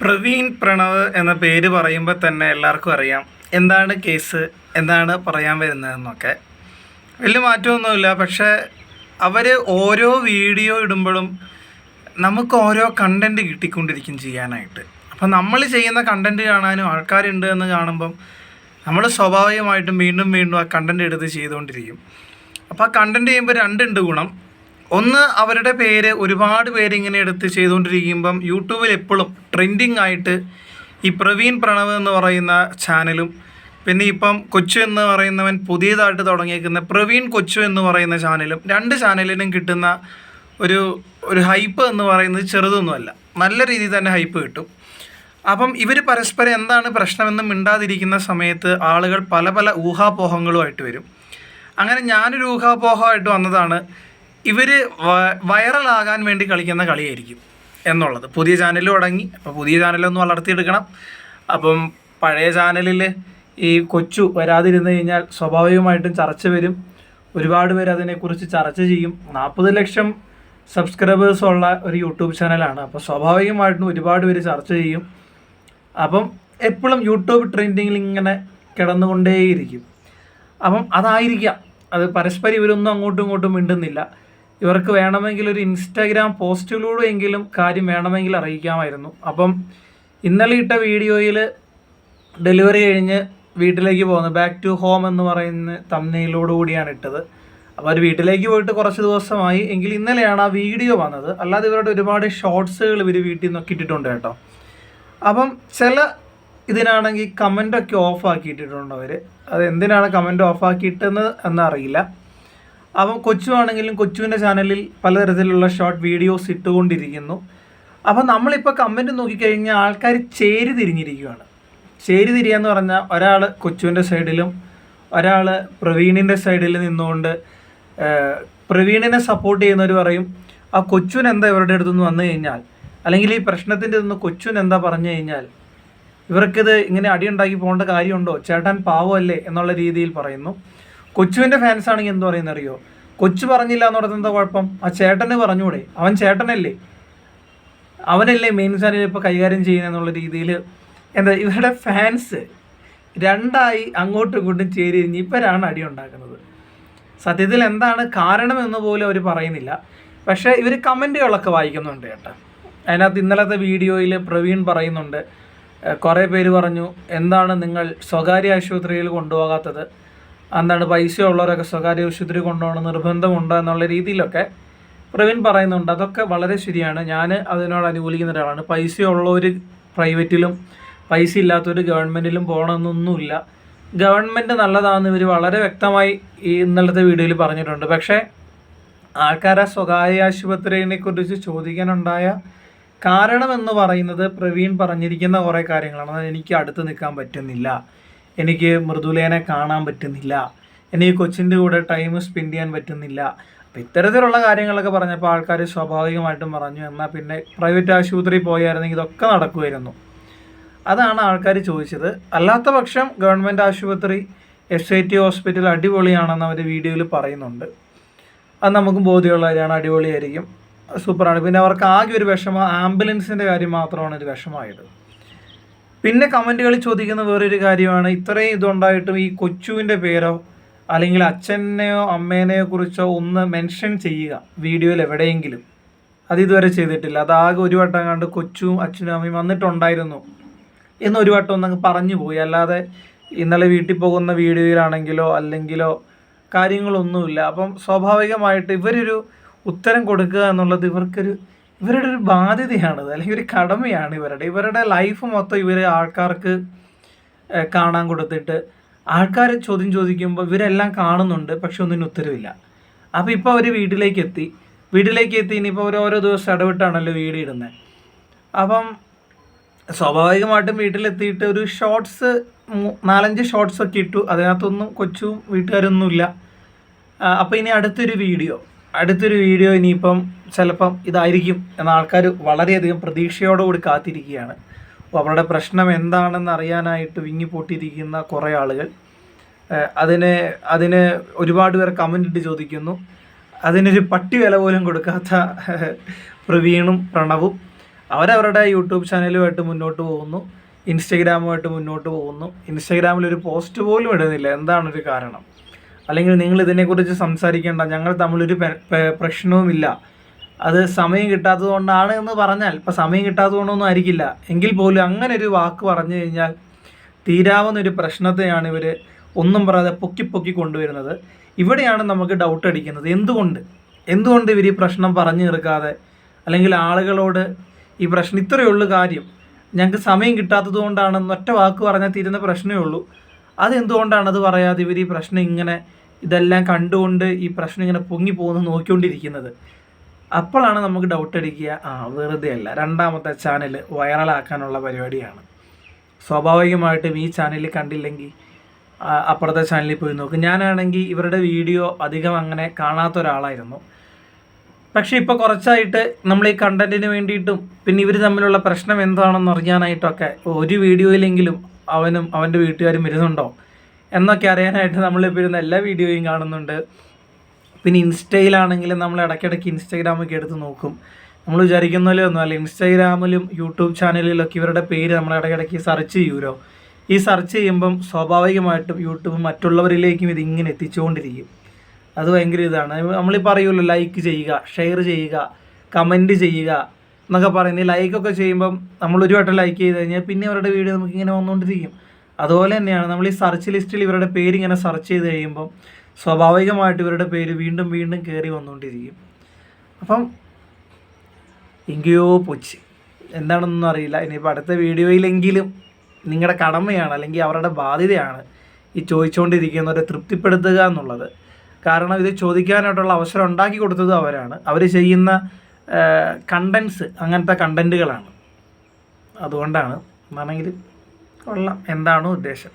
പ്രവീൺ പ്രണവ് എന്ന പേര് പറയുമ്പോൾ തന്നെ എല്ലാവർക്കും അറിയാം. എന്താണ് കേസ്? എന്താണ് പറയാൻ വരുന്നതെന്നൊക്കെ. വലിയ മാറ്റമൊന്നുമില്ല. പക്ഷേ അവർ ഓരോ വീഡിയോ ഇടുമ്പോഴും നമുക്ക് ഓരോ കണ്ടന്റ് കിട്ടിക്കൊണ്ടിരിക്കും ചെയ്യാനായിട്ട്. അപ്പം നമ്മൾ ചെയ്യുന്ന കണ്ടന്റ് കാണാനും ആൾക്കാരുണ്ട് എന്ന് കാണുമ്പം നമ്മൾ സ്വാഭാവികമായിട്ടും വീണ്ടും വീണ്ടും ആ കണ്ടന്റ് എടുത്ത് ചെയ്തുകൊണ്ടിരിക്കും. അപ്പോൾ ആ കണ്ടന്റ് ചെയ്യുമ്പോൾ രണ്ടുണ്ട് ഗുണം. ഒന്ന് അവരുടെ പേര് ഒരുപാട് പേര് ഇങ്ങനെ എടുത്ത് ചെയ്തുകൊണ്ടിരിക്കുമ്പം യൂട്യൂബിൽ എപ്പോഴും ട്രെൻഡിങ് ആയിട്ട് ഈ പ്രവീൺ പ്രണവ് എന്ന് പറയുന്ന ചാനലും പിന്നെ ഇപ്പം കൊച്ചു എന്ന് പറയുന്നവൻ പുതിയതായിട്ട് തുടങ്ങിയേക്കുന്ന പ്രവീൺ കൊച്ചു എന്ന് പറയുന്ന ചാനലും രണ്ട് ചാനലിനും കിട്ടുന്ന ഒരു ഒരു ഹൈപ്പ് എന്ന് പറയുന്നത് ചെറുതൊന്നുമല്ല നല്ല രീതിയിൽ തന്നെ ഹൈപ്പ് കിട്ടും. അപ്പം ഇവർ പരസ്പരം എന്താണ് പ്രശ്നമെന്ന് മിണ്ടാതിരിക്കുന്ന സമയത്ത് ആളുകൾ പല പല ഊഹാപോഹങ്ങളുമായിട്ട് വരും. അങ്ങനെ ഞാനൊരു ഊഹാപോഹമായിട്ട് വന്നതാണ്. ഇവർ വൈറലാകാൻ വേണ്ടി കളിക്കുന്ന കളിയായിരിക്കും എന്നുള്ളത്. പുതിയ ചാനൽ തുടങ്ങി അപ്പോൾ പുതിയ ചാനലൊന്ന് വളർത്തിയെടുക്കണം. അപ്പം പഴയ ചാനലിൽ ഈ കൊച്ചു വരാതിരുന്നു കഴിഞ്ഞാൽ സ്വാഭാവികമായിട്ടും ചർച്ച വരും. ഒരുപാട് പേര് അതിനെക്കുറിച്ച് ചർച്ച ചെയ്യും. നാൽപ്പത് ലക്ഷം സബ്സ്ക്രൈബേഴ്സ് ഉള്ള ഒരു യൂട്യൂബ് ചാനലാണ്. അപ്പോൾ സ്വാഭാവികമായിട്ടും ഒരുപാട് പേര് ചർച്ച ചെയ്യും. അപ്പം എപ്പോഴും യൂട്യൂബ് ട്രെൻഡിങ്ങിൽ ഇങ്ങനെ കിടന്നുകൊണ്ടേയിരിക്കും. അപ്പം അതായിരിക്കാം. അത് പരസ്പരം ഇവരൊന്നും അങ്ങോട്ടും ഇങ്ങോട്ടും മിണ്ടുന്നില്ല. ഇവർക്ക് വേണമെങ്കിൽ ഒരു ഇൻസ്റ്റാഗ്രാം പോസ്റ്റിലൂടെ എങ്കിലും കാര്യം വേണമെങ്കിൽ അറിയിക്കാമായിരുന്നു. അപ്പം ഇന്നലെ ഇട്ട വീഡിയോയിൽ ഡെലിവറി കഴിഞ്ഞ് വീട്ടിലേക്ക് പോകുന്നത് ബാക്ക് ടു ഹോം എന്ന് പറയുന്ന തമ്മിലോട് കൂടിയാണ് ഇട്ടത്. അപ്പോൾ അവർ വീട്ടിലേക്ക് പോയിട്ട് കുറച്ച് ദിവസമായി. എങ്കിൽ ഇന്നലെയാണ് ആ വീഡിയോ വന്നത്. അല്ലാതെ ഇവരുടെ ഒരുപാട് ഷോർട്സുകൾ ഇവർ വീട്ടിൽ നിന്നൊക്കെ ഇട്ടിട്ടുണ്ട് കേട്ടോ. അപ്പം ചില ഇതിനാണെങ്കിൽ കമന്റൊക്കെ ഓഫ് ആക്കിയിട്ടിട്ടുണ്ട് അവർ അത് എന്തിനാണ് കമന്റ് ഓഫാക്കി ഇട്ടെന്ന് എന്നറിയില്ല. അപ്പം കൊച്ചു ആണെങ്കിലും കൊച്ചുവിന്റെ ചാനലിൽ പലതരത്തിലുള്ള ഷോർട്ട് വീഡിയോസ് ഇട്ടുകൊണ്ടിരിക്കുന്നു. അപ്പം നമ്മളിപ്പോൾ കമന്റ് നോക്കിക്കഴിഞ്ഞാൽ ആൾക്കാർ ചേരി തിരിഞ്ഞിരിക്കുകയാണ് ചേരി തിരിയാന്ന് പറഞ്ഞാൽ ഒരാൾ കൊച്ചുവിന്റെ സൈഡിലും ഒരാൾ പ്രവീണിന്റെ സൈഡിൽ നിന്നുകൊണ്ട് പ്രവീണിനെ സപ്പോർട്ട് ചെയ്യുന്നവർ പറയും ആ കൊച്ചുൻ എന്താ ഇവരുടെ അടുത്തുനിന്ന് വന്നു കഴിഞ്ഞാൽ? അല്ലെങ്കിൽ ഈ പ്രശ്നത്തിന്റെ നിന്ന് കൊച്ചുവിൻ എന്താ പറഞ്ഞു കഴിഞ്ഞാൽ? ഇവർക്കിത് ഇങ്ങനെ അടിയുണ്ടാക്കി പോകേണ്ട കാര്യമുണ്ടോ? ചേട്ടൻ പാവമല്ലേ? എന്നുള്ള രീതിയിൽ പറയുന്നു. കൊച്ചുവിന്റെ ഫാൻസ് ആണെങ്കിൽ എന്ത് പറയുന്ന അറിയോ കൊച്ചു പറഞ്ഞില്ല എന്ന് പറയുന്നത് എന്താ കുഴപ്പം? ആ ചേട്ടന് പറഞ്ഞൂടെ. അവൻ ചേട്ടനല്ലേ. അവനല്ലേ മെയിൻ ചാനൽ ഇപ്പോൾ കൈകാര്യം ചെയ്യുന്ന എന്നുള്ള രീതിയിൽ എന്താ ഇവരുടെ ഫാൻസ് രണ്ടായി അങ്ങോട്ടും ഇങ്ങോട്ടും ചേരിഞ്ഞ് ഇവരാണ് അടി ഉണ്ടാക്കുന്നത്. സത്യത്തിൽ എന്താണ് കാരണം എന്ന് പോലും അവർ പറയുന്നില്ല. പക്ഷേ ഇവർ കമന്റുകളൊക്കെ വായിക്കുന്നുണ്ട് കേട്ടോ. അതിനകത്ത് ഇന്നലത്തെ വീഡിയോയിൽ പ്രവീൺ പറയുന്നുണ്ട് കുറേ പേര് പറഞ്ഞു എന്താണ് നിങ്ങൾ സ്വകാര്യ ആശുപത്രിയിൽ കൊണ്ടുപോകാത്തത്? എന്താണ് പൈസ ഉള്ളവരൊക്കെ സ്വകാര്യ ആശുപത്രി കൊണ്ടുപോകണം നിർബന്ധമുണ്ടോ എന്നുള്ള രീതിയിലൊക്കെ പ്രവീൺ പറയുന്നുണ്ട്. അതൊക്കെ വളരെ ശരിയാണ്. ഞാൻ അതിനോട് അനുകൂലിക്കുന്ന ഒരാളാണ്. പൈസ ഉള്ളവർ പ്രൈവറ്റിലും പൈസ ഇല്ലാത്തവർ ഗവൺമെന്റിലും പോകണമെന്നൊന്നുമില്ല. ഗവൺമെന്റ് നല്ലതാണെന്ന് ഇവർ വളരെ വ്യക്തമായി ഈ ഇന്നലത്തെ വീഡിയോയിൽ പറഞ്ഞിട്ടുണ്ട്. പക്ഷേ ആൾക്കാരെ സ്വകാര്യ ആശുപത്രിയെ കുറിച്ച് ചോദിക്കാനുണ്ടായ കാരണം എന്ന് പറയുന്നത് പ്രവീൺ പറഞ്ഞിരിക്കുന്ന കുറേ കാര്യങ്ങളാണ്. അത് എനിക്ക് അടുത്ത് നിൽക്കാൻ പറ്റുന്നില്ല. എനിക്ക് മൃദുലേനെ കാണാൻ പറ്റുന്നില്ല. എനിക്ക് കൊച്ചിന്റെ കൂടെ ടൈം സ്പെൻഡ് ചെയ്യാൻ പറ്റുന്നില്ല. അപ്പം ഇത്തരത്തിലുള്ള കാര്യങ്ങളൊക്കെ പറഞ്ഞപ്പോൾ ആൾക്കാർ സ്വാഭാവികമായിട്ടും പറഞ്ഞു. എന്നാൽ പിന്നെ പ്രൈവറ്റ് ആശുപത്രി പോയായിരുന്നെങ്കിൽ ഇതൊക്കെ നടക്കുമായിരുന്നു അതാണ് ആൾക്കാർ ചോദിച്ചത്. അല്ലാത്ത പക്ഷം ഗവൺമെന്റ് ആശുപത്രി എസ് ഐ ടി ഹോസ്പിറ്റൽ അടിപൊളിയാണെന്ന് അവർ വീഡിയോയിൽ പറയുന്നുണ്ട്. അത് നമുക്കും ബോധ്യമുള്ള കാര്യമാണ്. അടിപൊളിയായിരിക്കും. സൂപ്പറാണ് പിന്നെ അവർക്ക് ആകെ ഒരു വിഷമം ആംബുലൻസിന്റെ കാര്യം മാത്രമാണ് ഒരു വിഷമമായത്. പിന്നെ കമന്റുകളിൽ ചോദിക്കുന്ന വേറൊരു കാര്യമാണ് ഇത്രയും ഇതുണ്ടായിട്ടും ഈ കൊച്ചുവിന്റെ പേരോ അല്ലെങ്കിൽ അച്ഛനെയോ അമ്മേനെയോ കുറിച്ചോ ഒന്ന് മെൻഷൻ ചെയ്യുക വീഡിയോയിൽ എവിടെയെങ്കിലും. അത് ഇതുവരെ ചെയ്തിട്ടില്ല. അതാകെ ഒരു വട്ടം കണ്ട് കൊച്ചും അച്ഛനും അമ്മയും വന്നിട്ടുണ്ടായിരുന്നു എന്ന് ഒരു വട്ടം ഒന്നങ്ങ് പറഞ്ഞു പോയി. അല്ലാതെ ഇന്നലെ വീട്ടിൽ പോകുന്ന വീഡിയോയിലാണെങ്കിലോ അല്ലെങ്കിലോ കാര്യങ്ങളൊന്നുമില്ല. അപ്പം സ്വാഭാവികമായിട്ട് ഇവരൊരു ഉത്തരം കൊടുക്കുക എന്നുള്ളത് ഇവർക്കൊരു ഇവരുടെ ഒരു ബാധ്യതയാണിത് അല്ലെങ്കിൽ ഒരു കടമയാണ് ഇവരുടെ. ഇവരുടെ ലൈഫ് മൊത്തം ഇവർ ആൾക്കാർക്ക് കാണാൻ കൊടുത്തിട്ട് ആൾക്കാർ ചോദ്യം ചോദിക്കുമ്പോൾ ഇവരെല്ലാം കാണുന്നുണ്ട് പക്ഷെ ഒന്നിനും ഉത്തരവില്ല. അപ്പോൾ ഇപ്പോൾ അവർ വീട്ടിലേക്ക് എത്തി. വീട്ടിലേക്ക് എത്തി ഇനിയിപ്പോൾ അവർ ഓരോ ദിവസം ഇടവിട്ടാണല്ലോ വീട് ഇടുന്നത് അപ്പം സ്വാഭാവികമായിട്ടും വീട്ടിലെത്തിയിട്ട് ഒരു ഷോർട്സ് നാലഞ്ച് ഷോർട്സ് ഒക്കെ ഇട്ടു. അതിനകത്തൊന്നും കൊച്ചും വീട്ടുകാരൊന്നുമില്ല. അപ്പോൾ ഇനി അടുത്തൊരു വീഡിയോ അടുത്തൊരു വീഡിയോ ഇനിയിപ്പം ചിലപ്പം ഇതായിരിക്കും എന്ന ആൾക്കാർ വളരെയധികം പ്രതീക്ഷയോടുകൂടി കാത്തിരിക്കുകയാണ്. അപ്പോൾ അവരുടെ പ്രശ്നം എന്താണെന്ന് അറിയാനായിട്ട് വിങ്ങിപ്പൊട്ടിയിരിക്കുന്ന കുറേ ആളുകൾ അതിനെ അതിന് ഒരുപാട് പേർ കമന്റ് ഇട്ട് ചോദിക്കുന്നു. അതിനൊരു പട്ടി വില പോലും കൊടുക്കാത്ത പ്രവീണും പ്രണവും അവരവരുടെ യൂട്യൂബ് ചാനലുമായിട്ട് മുന്നോട്ട് പോകുന്നു. ഇൻസ്റ്റഗ്രാമുമായിട്ട് മുന്നോട്ട് പോകുന്നു. ഇൻസ്റ്റഗ്രാമിൽ ഒരു പോസ്റ്റ് പോലും ഇടുന്നില്ല. എന്താണ് ഒരു കാരണം? അല്ലെങ്കിൽ നിങ്ങൾ ഇതിനെക്കുറിച്ച് സംസാരിക്കേണ്ട ഞങ്ങൾ തമ്മിലൊരു പ്രശ്നവുമില്ല. അത് സമയം കിട്ടാത്തത് കൊണ്ടാണ് എന്ന് പറഞ്ഞാൽ ഇപ്പം സമയം കിട്ടാത്തത് കൊണ്ടൊന്നും ആയിരിക്കില്ല. എങ്കിൽ പോലും അങ്ങനെ ഒരു വാക്ക് പറഞ്ഞു കഴിഞ്ഞാൽ തീരാവുന്ന ഒരു പ്രശ്നത്തെയാണ് ഇവർ ഒന്നും പറയാതെ പൊക്കി പൊക്കി കൊണ്ടുവരുന്നത്. ഇവിടെയാണ് നമുക്ക് ഡൗട്ട് അടിക്കുന്നത്. എന്തുകൊണ്ട്? എന്തുകൊണ്ട് ഇവർ ഈ പ്രശ്നം പറഞ്ഞു തീർക്കാതെ? അല്ലെങ്കിൽ ആളുകളോട് ഈ പ്രശ്നം ഇത്രയേ ഉള്ളൂ കാര്യം. ഞങ്ങൾക്ക് സമയം കിട്ടാത്തത് കൊണ്ടാണെന്ന് ഒറ്റ വാക്ക് പറഞ്ഞാൽ തീരുന്ന പ്രശ്നമേ ഉള്ളൂ. അതെന്തുകൊണ്ടാണ് അത് പറയാതെ ഇവർ ഈ പ്രശ്നം ഇങ്ങനെ ഇതെല്ലാം കണ്ടുകൊണ്ട് ഈ പ്രശ്നം ഇങ്ങനെ പൊങ്ങി പോകുന്നു നോക്കിക്കൊണ്ടിരിക്കുന്നത്? അപ്പോഴാണ് നമുക്ക് ഡൗട്ട് അടിക്കുക. ആ വെറുതെ അല്ല. രണ്ടാമത്തെ ചാനൽ വൈറലാക്കാനുള്ള പരിപാടിയാണ്. സ്വാഭാവികമായിട്ടും ഈ ചാനൽ കണ്ടില്ലെങ്കിൽ അപ്പുറത്തെ ചാനലിൽ പോയി നോക്കും. ഞാനാണെങ്കിൽ ഇവരുടെ വീഡിയോ അധികം അങ്ങനെ കാണാത്ത ഒരാളായിരുന്നു. പക്ഷേ ഇപ്പോൾ കുറച്ചായിട്ട് നമ്മൾ ഈ കണ്ടന്റിന് വേണ്ടിയിട്ടും പിന്നെ ഇവർ തമ്മിലുള്ള പ്രശ്നം എന്താണെന്ന് അറിയാനായിട്ടൊക്കെ ഒരു വീഡിയോയിലെങ്കിലും അവനും അവന്റെ വീട്ടുകാരും വരുന്നുണ്ടോ? എന്നൊക്കെ അറിയാനായിട്ട് നമ്മളിപ്പോൾ ഇരുന്ന എല്ലാ വീഡിയോയും കാണുന്നുണ്ട്. പിന്നെ ഇൻസ്റ്റയിലാണെങ്കിലും നമ്മൾ ഇടയ്ക്കിടയ്ക്ക് ഇൻസ്റ്റാഗ്രാമൊക്കെ എടുത്ത് നോക്കും. നമ്മൾ വിചാരിക്കുന്ന പോലെ ഒന്നും അല്ല. ഇൻസ്റ്റാഗ്രാമിലും യൂട്യൂബ് ചാനലിലൊക്കെ ഇവരുടെ പേര് നമ്മൾ ഇടയ്ക്കിടയ്ക്ക് സെർച്ച് ചെയ്യുമല്ലോ. ഈ സെർച്ച് ചെയ്യുമ്പം സ്വാഭാവികമായിട്ടും യൂട്യൂബ് മറ്റുള്ളവരിലേക്കും ഇതിങ്ങനെ എത്തിച്ചുകൊണ്ടിരിക്കും. അത് ഭയങ്കര ഇതാണ്. നമ്മളീ പറയുമല്ലോ ലൈക്ക് ചെയ്യുക ഷെയർ ചെയ്യുക കമന്റ് ചെയ്യുക എന്നൊക്കെ പറയുന്നത്. ലൈക്കൊക്കെ ചെയ്യുമ്പം നമ്മൾ ഒരു വട്ടം ലൈക്ക് ചെയ്ത് കഴിഞ്ഞാൽ പിന്നെ അവരുടെ വീഡിയോ നമുക്ക് ഇങ്ങനെ വന്നുകൊണ്ടിരിക്കും. അതുപോലെ തന്നെയാണ് നമ്മൾ ഈ സെർച്ച് ലിസ്റ്റിൽ ഇവരുടെ പേര് ഇങ്ങനെ സെർച്ച് ചെയ്ത് കഴിയുമ്പം സ്വാഭാവികമായിട്ട് ഇവരുടെ പേര് വീണ്ടും വീണ്ടും കയറി വന്നുകൊണ്ടിരിക്കും. അപ്പം എങ്കിയോ പൊച്ച്. എന്താണെന്നൊന്നും അറിയില്ല. ഇനിയിപ്പോൾ അടുത്ത വീഡിയോയിലെങ്കിലും നിങ്ങളുടെ കടമയാണ് അല്ലെങ്കിൽ അവരുടെ ബാധ്യതയാണ് ഈ ചോദിച്ചുകൊണ്ടിരിക്കുന്നവരെ തൃപ്തിപ്പെടുത്തുക എന്നുള്ളത്. കാരണം ഇത് ചോദിക്കാനായിട്ടുള്ള അവസരം ഉണ്ടാക്കി കൊടുത്തത് അവരാണ്. അവർ ചെയ്യുന്ന കണ്ടൻസ് അങ്ങനത്തെ കണ്ടന്റുകളാണ് അതുകൊണ്ടാണ് എന്നാണെങ്കിൽ കൊള്ളാം. എന്താണോ ഉദ്ദേശം.